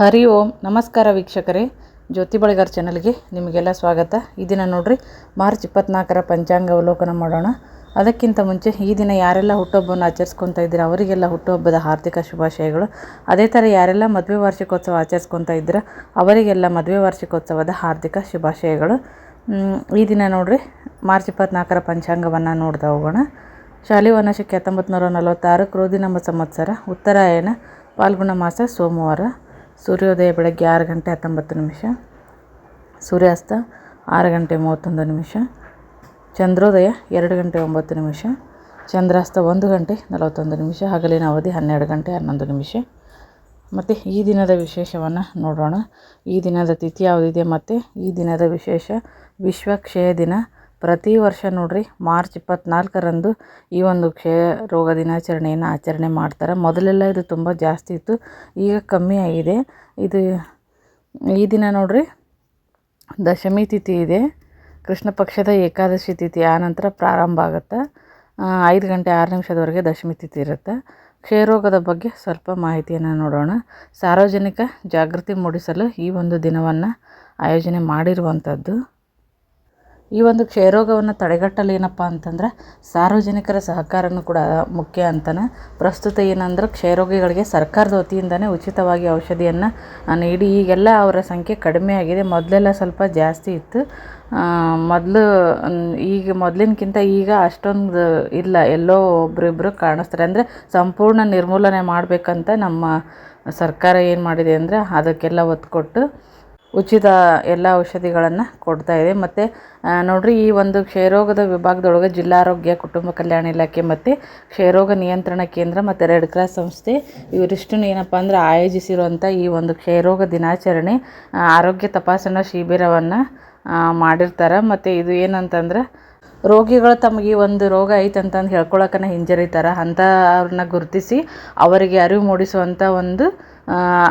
ಹರಿ ಓಂ, ನಮಸ್ಕಾರ ವೀಕ್ಷಕರೇ. ಜ್ಯೋತಿ ಬಳಿಗಾರ್ ಚಾನಲ್ಗೆ ನಿಮಗೆಲ್ಲ ಸ್ವಾಗತ. ಈ ದಿನ ನೋಡ್ರಿ, ಮಾರ್ಚ್ ಇಪ್ಪತ್ನಾಲ್ಕರ ಪಂಚಾಂಗ ಅವಲೋಕನ ಮಾಡೋಣ. ಅದಕ್ಕಿಂತ ಮುಂಚೆ ಈ ದಿನ ಯಾರೆಲ್ಲ ಹುಟ್ಟುಹಬ್ಬವನ್ನು ಆಚರಿಸ್ಕೊತಾ ಇದ್ದೀರಾ, ಅವರಿಗೆಲ್ಲ ಹುಟ್ಟುಹಬ್ಬದ ಹಾರ್ದಿಕ ಶುಭಾಶಯಗಳು. ಅದೇ ಥರ ಯಾರೆಲ್ಲ ಮದುವೆ ವಾರ್ಷಿಕೋತ್ಸವ ಆಚರಿಸ್ಕೊತಾ ಇದ್ದೀರಾ, ಅವರಿಗೆಲ್ಲ ಮದುವೆ ವಾರ್ಷಿಕೋತ್ಸವದ ಹಾರ್ದಿಕ ಶುಭಾಶಯಗಳು. ಈ ದಿನ ನೋಡ್ರಿ, ಮಾರ್ಚ್ ಇಪ್ಪತ್ನಾಲ್ಕರ ಪಂಚಾಂಗವನ್ನು ನೋಡ್ತಾ ಹೋಗೋಣ. ಶಾಲಿ ವನಶಕ್ಕೆ ಹತ್ತೊಂಬತ್ತು ನೂರ ನಲವತ್ತಾರು ಕ್ರೋಧಿನಂಬ ಸಂವತ್ಸರ, ಉತ್ತರಾಯಣ, ಪಾಲ್ಗುಣ ಮಾಸ, ಸೋಮವಾರ. ಸೂರ್ಯೋದಯ ಬೆಳಗ್ಗೆ ಆರು ಗಂಟೆ ಹತ್ತೊಂಬತ್ತು ನಿಮಿಷ, ಸೂರ್ಯಾಸ್ತ ಆರು ಗಂಟೆ ಮೂವತ್ತೊಂದು ನಿಮಿಷ, ಚಂದ್ರೋದಯ ಎರಡು ಗಂಟೆ ಒಂಬತ್ತು ನಿಮಿಷ, ಚಂದ್ರಾಸ್ತ ಒಂದು ಗಂಟೆ ನಲವತ್ತೊಂದು ನಿಮಿಷ, ಹಗಲಿನ ಅವಧಿ ಹನ್ನೆರಡು ಗಂಟೆ ಹನ್ನೊಂದು ನಿಮಿಷ. ಮತ್ತು ಈ ದಿನದ ವಿಶೇಷವನ್ನು ನೋಡೋಣ. ಈ ದಿನದ ತಿಥಿ ಯಾವುದಿದೆ ಮತ್ತು ಈ ದಿನದ ವಿಶೇಷ ವಿಶ್ವ ಕ್ಷಯ ದಿನ ಪ್ರತಿ ವರ್ಷ ನೋಡ್ರಿ ಮಾರ್ಚ್ ಇಪ್ಪತ್ನಾಲ್ಕರಂದು ಈ ಒಂದು ಕ್ಷಯ ರೋಗ ದಿನಾಚರಣೆಯನ್ನು ಆಚರಣೆ ಮಾಡ್ತಾರೆ. ಮೊದಲೆಲ್ಲ ಇದು ತುಂಬ ಜಾಸ್ತಿ ಇತ್ತು. ಈಗ ಕಮ್ಮಿ ಆಗಿದೆ. ಇದು ಈ ದಿನ ನೋಡ್ರಿ ದಶಮಿ ತಿಥಿ ಇದೆ. ಕೃಷ್ಣ ಪಕ್ಷದ ಏಕಾದಶಿ ತಿಥಿ ಆನಂತರ ಪ್ರಾರಂಭ ಆಗುತ್ತೆ. ಐದು ಗಂಟೆ ಆರು ನಿಮಿಷದವರೆಗೆ ದಶಮಿ ತಿಥಿ ಇರುತ್ತೆ. ಕ್ಷಯರೋಗದ ಬಗ್ಗೆ ಸ್ವಲ್ಪ ಮಾಹಿತಿಯನ್ನು ನೋಡೋಣ. ಸಾರ್ವಜನಿಕ ಜಾಗೃತಿ ಮೂಡಿಸಲು ಈ ಒಂದು ದಿನವನ್ನು ಆಯೋಜನೆ ಮಾಡಿರುವಂಥದ್ದು ಈ ಒಂದು ಕ್ಷಯರೋಗವನ್ನು ತಡೆಗಟ್ಟಲು ಏನಪ್ಪ ಅಂತಂದ್ರೆ ಸಾರ್ವಜನಿಕರ ಸಹಕಾರನೂ ಕೂಡ ಮುಖ್ಯ ಅಂತನೇ. ಪ್ರಸ್ತುತ ಏನಂದ್ರೆ ಕ್ಷಯರೋಗಿಗಳಿಗೆ ಸರ್ಕಾರದ ವತಿಯಿಂದನೇ ಉಚಿತವಾಗಿ ಔಷಧಿಯನ್ನು ನೀಡಿ. ಈಗೆಲ್ಲ ಅವರ ಸಂಖ್ಯೆ ಕಡಿಮೆ ಆಗಿದೆ. ಮೊದಲೆಲ್ಲ ಸ್ವಲ್ಪ ಜಾಸ್ತಿ ಇತ್ತು. ಮೊದಲು ಈಗ ಮೊದಲಿನಕ್ಕಿಂತ ಈಗ ಅಷ್ಟೊಂದು ಇಲ್ಲ. ಎಲ್ಲೋ ಒಬ್ರಿಬ್ರು ಕಾಣಿಸ್ತಾರೆ. ಅಂದರೆ ಸಂಪೂರ್ಣ ನಿರ್ಮೂಲನೆ ಮಾಡಬೇಕಂತ ನಮ್ಮ ಸರ್ಕಾರ ಏನು ಮಾಡಿದೆ ಅಂದರೆ ಅದಕ್ಕೆಲ್ಲ ಒತ್ತು ಕೊಟ್ಟು ಉಚಿತ ಎಲ್ಲ ಔಷಧಿಗಳನ್ನು ಕೊಡ್ತಾ ಇದೆ. ಮತ್ತು ನೋಡಿರಿ, ಈ ಒಂದು ಕ್ಷಯರೋಗದ ವಿಭಾಗದೊಳಗೆ ಜಿಲ್ಲಾ ಆರೋಗ್ಯ, ಕುಟುಂಬ ಕಲ್ಯಾಣ ಇಲಾಖೆ ಮತ್ತು ಕ್ಷಯರೋಗ ನಿಯಂತ್ರಣ ಕೇಂದ್ರ ಮತ್ತು ರೆಡ್ ಕ್ರಾಸ್ ಸಂಸ್ಥೆ ಇವರಿಷ್ಟನ್ನು ಏನಪ್ಪ ಅಂದ್ರೆ ಆಯೋಜಿಸಿರುವಂಥ ಈ ಒಂದು ಕ್ಷಯರೋಗ ದಿನಾಚರಣೆ ಆರೋಗ್ಯ ತಪಾಸಣಾ ಶಿಬಿರವನ್ನು ಮಾಡಿರ್ತಾರೆ. ಮತ್ತು ಇದು ಏನಂತಂದ್ರೆ, ರೋಗಿಗಳು ತಮಗೆ ಈ ಒಂದು ರೋಗ ಐತಂತಂದು ಅಂತಂದು ಹೇಳ್ಕೊಳಕನ ಹಿಂಜರಿತಾರೆ. ಅಂಥವ್ರನ್ನ ಗುರುತಿಸಿ ಅವರಿಗೆ ಅರಿವು ಮೂಡಿಸುವಂಥ ಒಂದು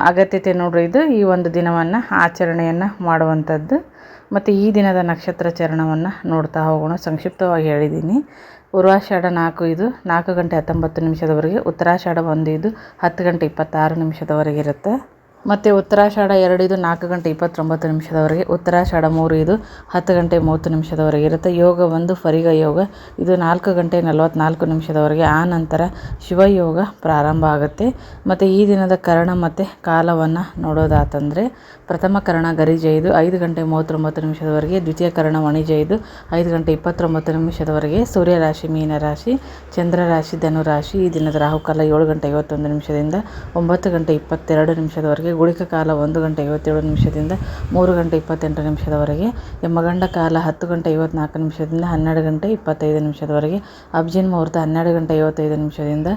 ಅಗತ್ಯತೆ ನೋಡ್ರಿ ಇದು ಈ ಒಂದು ದಿನವನ್ನು ಆಚರಣೆಯನ್ನು ಮಾಡುವಂಥದ್ದು. ಮತ್ತು ಈ ದಿನದ ನಕ್ಷತ್ರ ಚರಣವನ್ನು ನೋಡ್ತಾ ಹೋಗೋಣ. ಸಂಕ್ಷಿಪ್ತವಾಗಿ ಹೇಳಿದ್ದೀನಿ ಪೂರ್ವಾಷಾಢ ನಾಲ್ಕು ಇದು ನಾಲ್ಕು ಗಂಟೆ ಹತ್ತೊಂಬತ್ತು ನಿಮಿಷದವರೆಗೆ, ಉತ್ತರಾಷಾಢ ಒಂದು ಇದು ಹತ್ತು ಗಂಟೆ ಇಪ್ಪತ್ತಾರು ನಿಮಿಷದವರೆಗೆ ಇರುತ್ತೆ. ಮತ್ತು ಉತ್ತರಾಷಾಢ ಎರಡು ಇದು ನಾಲ್ಕು ಗಂಟೆ ಇಪ್ಪತ್ತೊಂಬತ್ತು ನಿಮಿಷದವರೆಗೆ, ಉತ್ತರಾಷಾಢ ಮೂರು ಇದು ಹತ್ತು ಗಂಟೆ ಮೂವತ್ತು ನಿಮಿಷದವರೆಗೆ ಇರುತ್ತೆ. ಯೋಗ ಒಂದು, ಫರಿಗ ಯೋಗ. ಇದು ನಾಲ್ಕು ಗಂಟೆ ನಲವತ್ತ್ನಾಲ್ಕು ನಿಮಿಷದವರೆಗೆ, ಆ ನಂತರ ಶಿವಯೋಗ ಪ್ರಾರಂಭ ಆಗುತ್ತೆ. ಮತ್ತು ಈ ದಿನದ ಕರ್ಣ ಮತ್ತು ಕಾಲವನ್ನು ನೋಡೋದಾತಂದರೆ, ಪ್ರಥಮ ಕರ್ಣ ಗರಿಜ ಇದು ಐದು ಗಂಟೆ ಮೂವತ್ತೊಂಬತ್ತು ನಿಮಿಷದವರೆಗೆ, ದ್ವಿತೀಯ ಕರ್ಣ ವಣಿಜ ಇದು ಐದು ಗಂಟೆ ಇಪ್ಪತ್ತೊಂಬತ್ತು ನಿಮಿಷದವರೆಗೆ ಸೂರ್ಯ ರಾಶಿ ಮೀನ ರಾಶಿ ಚಂದ್ರ ರಾಶಿ ಧನು ರಾಶಿ ಈ ದಿನದ ರಾಹುಕಾಲ ಏಳು ಗಂಟೆ ಐವತ್ತೊಂದು ನಿಮಿಷದಿಂದ ಒಂಬತ್ತು ಗಂಟೆ ಇಪ್ಪತ್ತೆರಡು ನಿಮಿಷದವರೆಗೆ ಗುಳಿಕ ಕಾಲ ಒಂದು ಗಂಟೆ ಐವತ್ತೇಳು ನಿಮಿಷದಿಂದ ಮೂರು ಗಂಟೆ ಇಪ್ಪತ್ತೆಂಟು ನಿಮಿಷದವರೆಗೆ, ಯಮಗಂಡ ಕಾಲ ಹತ್ತು ಗಂಟೆ ಐವತ್ನಾಲ್ಕು ನಿಮಿಷದಿಂದ ಹನ್ನೆರಡು ಗಂಟೆ ಇಪ್ಪತ್ತೈದು ನಿಮಿಷದವರೆಗೆ, ಅಬ್ಜಿನ್ ಮುಹೂರ್ತ ಹನ್ನೆರಡು ಗಂಟೆ ಐವತ್ತೈದು ನಿಮಿಷದಿಂದ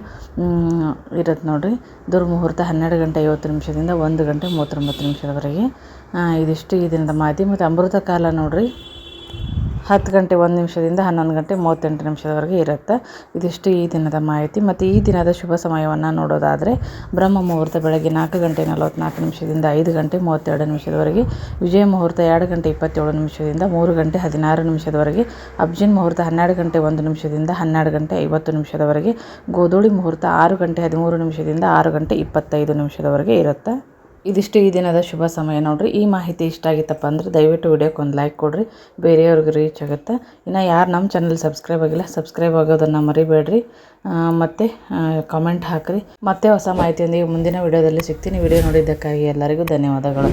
ಇರುತ್ತೆ ನೋಡಿರಿ. ದುರ್ಮುಹೂರ್ತ ಹನ್ನೆರಡು ಗಂಟೆ ಐವತ್ತು ನಿಮಿಷದಿಂದ ಒಂದು ಗಂಟೆ ಮೂವತ್ತೊಂಬತ್ತು ನಿಮಿಷದವರೆಗೆ. ಇದಿಷ್ಟು ಈ ದಿನದ ಮಾಹಿತಿ. ಮತ್ತು ಅಮೃತ ಕಾಲ ನೋಡಿರಿ. ಹತ್ತು ಗಂಟೆ ಒಂದು ನಿಮಿಷದಿಂದ ಹನ್ನೊಂದು ಗಂಟೆ ಮೂವತ್ತೆಂಟು ನಿಮಿಷದವರೆಗೆ ಇರುತ್ತೆ. ಇದಿಷ್ಟು ಈ ದಿನದ ಮಾಹಿತಿ. ಮತ್ತು ಈ ದಿನದ ಶುಭ ಸಮಯವನ್ನು ನೋಡೋದಾದರೆ ಬ್ರಹ್ಮ ಮುಹೂರ್ತ ಬೆಳಗ್ಗೆ ನಾಲ್ಕು ಗಂಟೆ ನಲವತ್ತ್ನಾಲ್ಕು ನಿಮಿಷದಿಂದ ಐದು ಗಂಟೆ ಮೂವತ್ತೆರಡು ನಿಮಿಷದವರೆಗೆ, ವಿಜಯ ಮುಹೂರ್ತ ಎರಡು ಗಂಟೆ ಇಪ್ಪತ್ತೇಳು ನಿಮಿಷದಿಂದ ಮೂರು ಗಂಟೆ ಹದಿನಾರು ನಿಮಿಷದವರೆಗೆ, ಅಬ್ಜಿನ್ ಮುಹೂರ್ತ ಹನ್ನೆರಡು ಗಂಟೆ ಒಂದು ನಿಮಿಷದಿಂದ ಹನ್ನೆರಡು ಗಂಟೆ ಐವತ್ತು ನಿಮಿಷದವರೆಗೆ, ಗೋಧೂಳಿ ಮುಹೂರ್ತ ಆರು ಗಂಟೆ ಹದಿಮೂರು ನಿಮಿಷದಿಂದ ಆರು ಗಂಟೆ ಇಪ್ಪತ್ತೈದು ನಿಮಿಷದವರೆಗೆ ಇರುತ್ತೆ. ಇದಿಷ್ಟು ಈ ದಿನದ ಶುಭ ಸಮಯ ನೋಡಿರಿ. ಈ ಮಾಹಿತಿ ಇಷ್ಟ ಆಗಿತ್ತಪ್ಪ ಅಂದ್ರೆ ದಯವಿಟ್ಟು ವಿಡಿಯೋಕ್ಕೆ ಒಂದು ಲೈಕ್ ಕೊಡಿರಿ. ಬೇರೆಯವ್ರಿಗೆ ರೀಚ್ ಆಗುತ್ತೆ. ಇನ್ನು ಯಾರು ನಮ್ಮ ಚಾನಲ್ ಸಬ್ಸ್ಕ್ರೈಬ್ ಆಗಿಲ್ಲ ಸಬ್ಸ್ಕ್ರೈಬ್ ಆಗೋದನ್ನು ಮರಿಬೇಡ್ರಿ. ಮತ್ತು ಕಾಮೆಂಟ್ ಹಾಕಿರಿ. ಮತ್ತೆ ಹೊಸ ಮಾಹಿತಿಯೊಂದಿಗೆ ಮುಂದಿನ ವಿಡಿಯೋದಲ್ಲಿ ಸಿಗ್ತೀನಿ. ವಿಡಿಯೋ ನೋಡಿದ್ದಕ್ಕಾಗಿ ಎಲ್ಲರಿಗೂ ಧನ್ಯವಾದಗಳು.